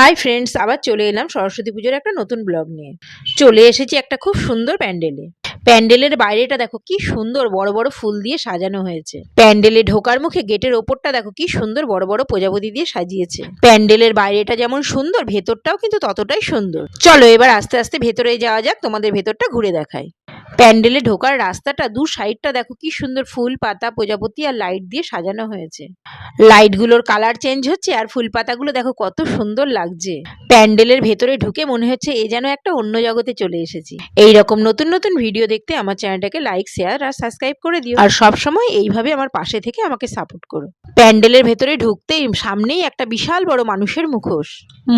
Hi friends আবার চলে এলাম সরস্বতী পুজোর একটা নতুন ব্লগ নিয়ে। চলে এসেছি একটা খুব সুন্দর প্যান্ডেলে প্যান্ডেলের বাইরেটা দেখো কি সুন্দর বড় বড় ফুল দিয়ে সাজানো হয়েছে। প্যান্ডেলে ঢোকার মুখে গেটের ওপরটা দেখো কি সুন্দর বড় বড় প্রজাপতি দিয়ে সাজিয়েছে। প্যান্ডেলের বাইরেটা যেমন সুন্দর, ভেতরটাও কিন্তু ততটাই সুন্দর। চলো এবার আস্তে আস্তে ভেতরে যাওয়া যাক, তোমাদের ভেতরটা ঘুরে দেখাই। প্যান্ডেলে ঢোকার রাস্তাটা দু সাইডটা দেখো কি সুন্দর ফুল পাতা, প্রজাপতি আর লাইট দিয়ে সাজানো হয়েছে। লাইটগুলোর কালার চেঞ্জ হচ্ছে আর ফুল পাতাগুলো দেখো কত সুন্দর লাগছে। প্যান্ডেলের ভেতরে ঢুকে মনে হচ্ছে এ যেন একটা অন্য জগতে চলে এসেছি। এই রকম নতুন নতুন ভিডিও দেখতে আমার চ্যানেলটাকে লাইক শেয়ার আর সাবস্ক্রাইব করে দিও। আর সব সময় এইভাবে আমার পাশে থেকে আমাকে সাপোর্ট করো। প্যান্ডেলের ভেতরে ঢুকতেই সামনেই একটা বিশাল বড় মানুষের মুখোশ।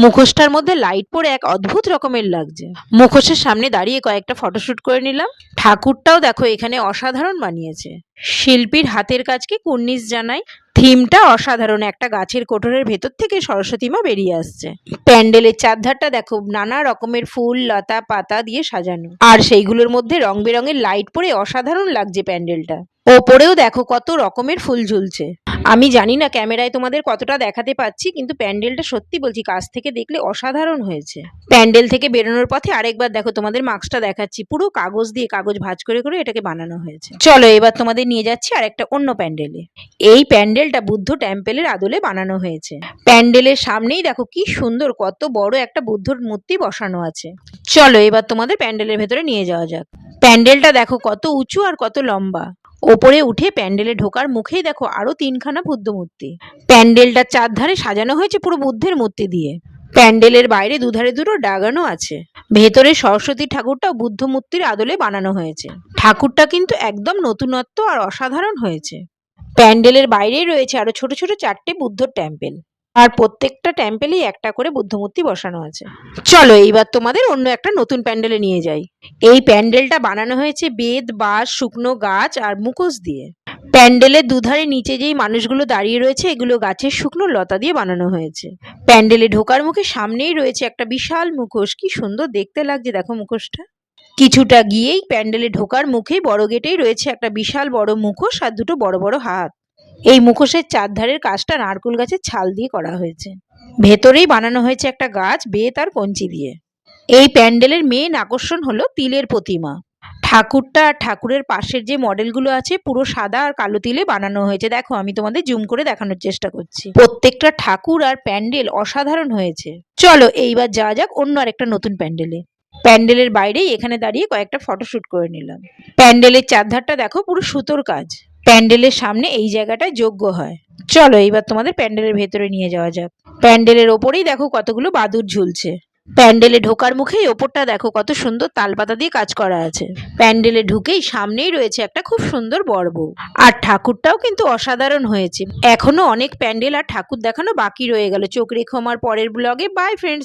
মুখোশটার মধ্যে লাইট পড়ে এক অদ্ভুত রকমের লাগছে। মুখোশের সামনে দাঁড়িয়ে কয়েকটা ফটোশুট করে নিলাম। ঠাকুরটাও দেখো এখানে অসাধারণ বানিয়েছে। শিল্পীর হাতের কাজকে কুর্নিশ জানায় থিমটা অসাধারণ, একটা গাছের কোটরের ভেতর থেকে সরস্বতী মা বেরিয়ে আসছে। প্যান্ডেলের চারধারটা দেখো, নানা রকমের ফুল, লতা, পাতা দিয়ে সাজানো। আর সেইগুলোর মধ্যে রং বেরঙের লাইট পরে অসাধারণ লাগছে প্যান্ডেলটা। ওপরেও দেখো কত রকমের ফুল ঝুলছে। আমি জানি না ক্যামেরায় তোমাদের কতটা দেখাতে পাচ্ছি, কিন্তু প্যান্ডেলটা সত্যি বলছি, কাছ থেকে দেখলে অসাধারণ হয়েছে। প্যান্ডেল থেকে বেরোনোর পথে আরেকবার দেখো, তোমাদের মাস্কটা দেখাচ্ছি। পুরো কাগজ দিয়ে কাগজ ভাজ করে করে এটাকে বানানো হয়েছে। চলো, এবার তোমাদের নিয়ে যাচ্ছি আর একটা অন্য প্যান্ডেলে। এই প্যান্ডেলটা বুদ্ধ টেম্পেলের আদলে বানানো হয়েছে। প্যান্ডেলের সামনেই দেখো কি সুন্দর, কত বড় একটা বুদ্ধর মূর্তি বসানো আছে। চলো, এবার তোমাদের প্যান্ডেলের ভেতরে নিয়ে যাওয়া যাক। প্যান্ডেলটা দেখো কত উঁচু আর কত লম্বা। ওপরে উঠে প্যান্ডেলে ঢোকার মুখেই দেখো আরও তিনখানা বুদ্ধ মূর্তি প্যান্ডেলটার চারধারে সাজানো হয়েছে পুরো বুদ্ধের মূর্তি দিয়ে। প্যান্ডেলের বাইরে দুধারে দুটো ডাগানো আছে। ভেতরে সরস্বতী ঠাকুরটা বুদ্ধ মূর্তির আদলে বানানো হয়েছে। ঠাকুরটা কিন্তু একদম নতুনত্ব আর অসাধারণ হয়েছে। প্যান্ডেলের বাইরেই রয়েছে আরও ছোট ছোট চারটে বুদ্ধর টেম্পেল। আর প্রত্যেকটা টেম্পেলেই একটা করে বুদ্ধ মূর্তি বসানো আছে। চলো এইবার তোমাদের অন্য একটা নতুন প্যান্ডেলে নিয়ে যাই। এই প্যান্ডেলটা বানানো হয়েছে বেদ, বাঁশ, শুকনো গাছ আর মুখোশ দিয়ে। প্যান্ডেলের দুধারে নিচে যেই মানুষগুলো দাঁড়িয়ে রয়েছে, এগুলো গাছের শুকনো লতা দিয়ে বানানো হয়েছে। প্যান্ডেলে ঢোকার মুখে সামনেই রয়েছে একটা বিশাল মুখোশ। কি সুন্দর দেখতে লাগছে, দেখো মুখোশটা। কিছুটা গিয়েই প্যান্ডেলে ঢোকার মুখেই বড় গেটেই রয়েছে একটা বিশাল বড় মুখোশ আর দুটো বড় বড় হাত। এই মুখোশের চারধারের কাজটা নারকুল গাছের ছাল দিয়ে করা হয়েছে। ভেতরেই বানানো হয়েছে একটা গাছ বেত আর কঞ্চি দিয়ে। এই প্যান্ডেলের মেন আকর্ষণ হলো তিলের প্রতিমা। ঠাকুরটা আর ঠাকুরের পাশের যে মডেলগুলো আছে, পুরো সাদা আর কালো তিলে বানানো হয়েছে। দেখো, আমি তোমাদের জুম করে দেখানোর চেষ্টা করছি। প্রত্যেকটা ঠাকুর আর প্যান্ডেল অসাধারণ হয়েছে। চলো, এইবার যাওয়া যাক অন্য আরেকটা নতুন প্যান্ডেলে। প্যান্ডেলের বাইরেই এখানে দাঁড়িয়ে কয়েকটা ফটোশুট করে নিলাম। প্যান্ডেলের চারধারটা দেখো, পুরো সুতোর কাজ। প্যান্ডেলের সামনে এই জায়গাটায় যোগ্য হয়। চলো এইবার তোমাদের প্যান্ডেলের ভেতরে নিয়ে যাওয়া যাক। প্যান্ডেলের ওপরেই দেখো কতগুলো বাদুর ঝুলছে। প্যান্ডেলে ঢোকার মুখেই ওপরটা দেখো কত সুন্দর তালপাতা দিয়ে কাজ করা আছে। প্যান্ডেলে ঢুকেই সামনেই রয়েছে একটা খুব সুন্দর বর্ব। আর ঠাকুরটাও কিন্তু অসাধারণ হয়েছে। এখনও অনেক প্যান্ডেল আর ঠাকুর দেখানো বাকি রয়ে গেল। চোখ রেখো আমার পরের ব্লগে বাই ফ্রেন্ডস